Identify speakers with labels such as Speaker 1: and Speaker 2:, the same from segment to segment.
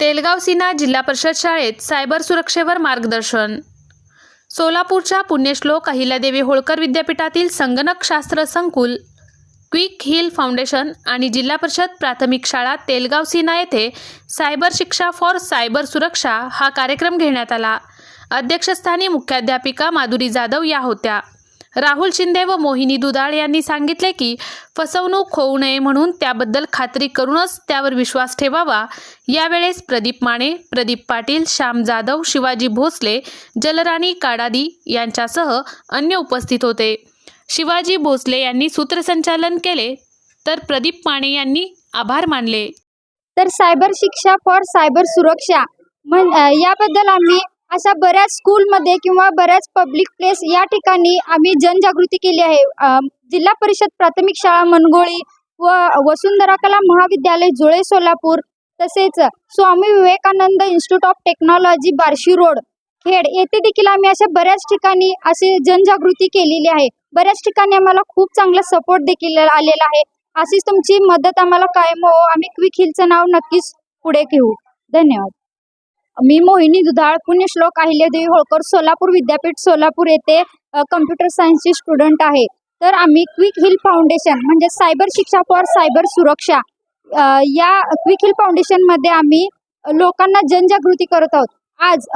Speaker 1: तेलगाव सिन्हा जिल्हा परिषद शाळेत सायबर सुरक्षेवर मार्गदर्शन. सोलापूरच्या पुण्यश्लोक अहिल्यादेवी होळकर विद्यापीठातील संगणक शास्त्र संकुल क्विक हिल फाउंडेशन आणि जिल्हा परिषद प्राथमिक शाळा तेलगाव सीना येथे सायबर शिक्षा फॉर सायबर सुरक्षा हा कार्यक्रम घेण्यात आला. अध्यक्षस्थानी मुख्याध्यापिका माधुरी जाधव या होत्या. राहुल शिंदे व मोहिनी दुधाळ यांनी सांगितले की फसवणूक होऊ नये म्हणून त्याबद्दल खात्री करूनच त्यावर विश्वास ठेवावा. यावेळेस प्रदीप माने प्रदीप पाटील श्याम जाधव शिवाजी भोसले जलराणी काडादी यांच्यासह अन्य उपस्थित होते. शिवाजी भोसले यांनी सूत्रसंचालन केले तर प्रदीप माने यांनी आभार मानले.
Speaker 2: तर सायबर शिक्षा फॉर सायबर सुरक्षा म्हण याबद्दल आम्ही अशा बऱ्याच स्कूलमध्ये किंवा बऱ्याच पब्लिक प्लेस या ठिकाणी आम्ही जनजागृती केली आहे. जिल्हा परिषद प्राथमिक शाळा मनगोळी व वसुंधरा कला महाविद्यालय जुळे सोलापूर तसेच Swami Vivekananda institute of technology Barshi road Khed येथे देखील आम्ही अशा बऱ्याच ठिकाणी असे जनजागृती केलेली आहे. बऱ्याच ठिकाणी आम्हाला खूप चांगला सपोर्ट देखील आलेला आहे. अशीच तुमची मदत आम्हाला कायम हो. आम्ही क्विक हिलचं नाव नक्कीच पुढे घेऊ. धन्यवाद. मी मोहिनी दुधाळ पुण्यश्लोक अहिल्यादेवी होळकर सोलापूर विद्यापीठ सोलापूर येथे कम्प्युटर सायन्सची स्टुडंट आहे. तर आम्ही क्विक हिल फाउंडेशन म्हणजे सायबर शिक्षा फॉर सायबर सुरक्षा या क्विक हिल फाउंडेशनमध्ये आम्ही लोकांना जनजागृती करत आहोत. आज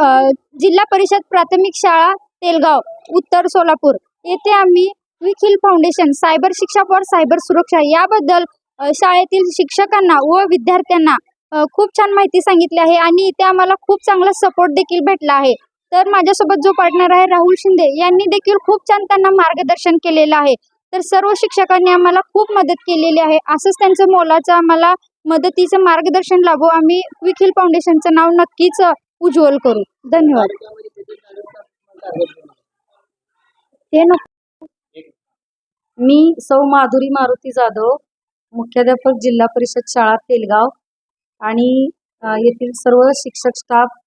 Speaker 2: जिल्हा परिषद प्राथमिक शाळा तेलगाव उत्तर सोलापूर येथे आम्ही क्विक हिल फाउंडेशन सायबर शिक्षा फॉर सायबर सुरक्षा याबद्दल शाळेतील शिक्षकांना व विद्यार्थ्यांना खूप छान माहिती सांगितली आहे आणि इथे आम्हाला खूप चांगला सपोर्ट देखील भेटला आहे. तर माझ्यासोबत जो पार्टनर आहे राहुल शिंदे यांनी देखील खूप छान त्यांना मार्गदर्शन केलेलं आहे. तर सर्व शिक्षकांनी आम्हाला खूप मदत केलेली आहे. असंच त्यांचं मोलाचं आम्हाला मदतीचं मार्गदर्शन लाभो. आम्ही विखिल फाउंडेशनचं नाव नक्कीच उज्ज्वल करू. धन्यवाद. ते
Speaker 3: मी सौ माधुरी मारुती जाधव मुख्याध्यापक जिल्हा परिषद शाळा तेलगाव. आणि येथील सर्व शिक्षक staff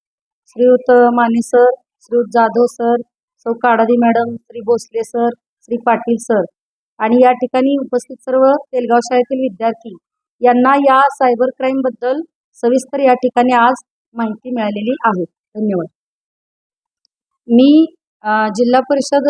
Speaker 3: Shriyut Mane sir Shriyut Jadhav sir Sau Kadadi madam Shri Bhosale sir Shri Patil sir आणि या ठिकाणी उपस्थित सर्व तेलगाव शाळेतील विद्यार्थी यांना या सायबर क्राईमबद्दल सविस्तर या ठिकाणी आज माहिती मिळालेली आहे. धन्यवाद. मी जिल्हा परिषद